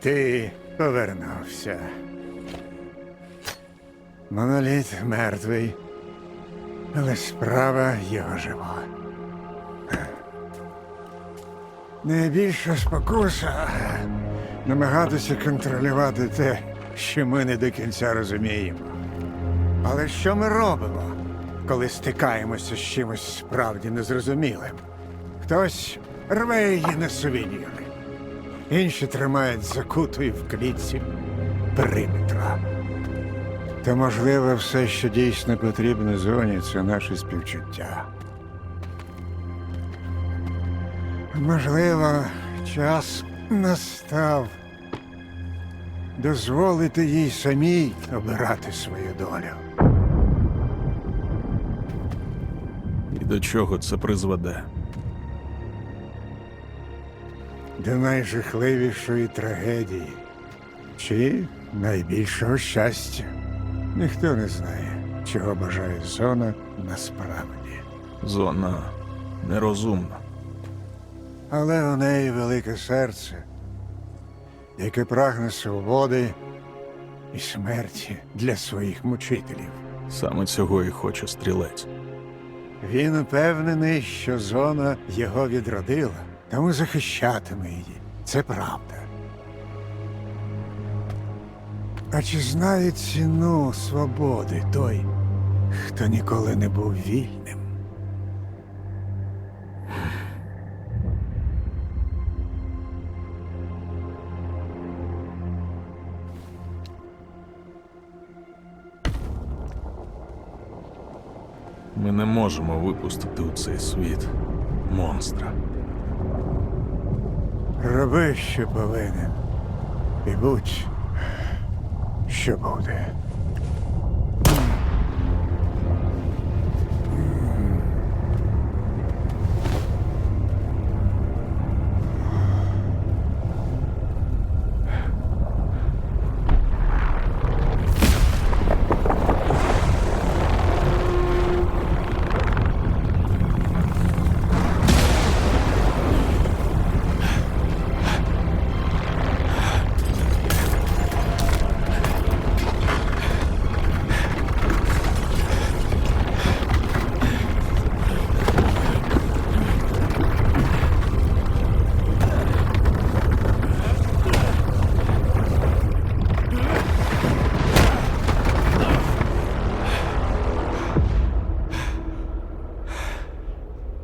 Ти повернувся. Моноліт мертвий, але справа його жива. Найбільша спокуса намагатися контролювати те, що ми не до кінця розуміємо. Але що ми робимо, коли стикаємося з чимось справді незрозумілим? Хтось рве її на сувеніри, інші тримають закутою в клітці периметра. Та, можливо, все, що дійсно потрібно зоні, це наше співчуття. Можливо, час настав дозволити їй самій обирати свою долю. І до чого це призведе? До найжахливішої трагедії чи найбільшого щастя. Ніхто не знає, чого бажає зона насправді. Зона нерозумна. Але у неї велике серце, яке прагне свободи і смерті для своїх мучителів. Саме цього і хоче стрілець. Він упевнений, що зона його відродила, тому захищатиме її. Це правда. А чи знає ціну свободи той, хто ніколи не був вільним? Ми не можемо випустити у цей світ монстра. Роби, що повинен, і будь, що буде.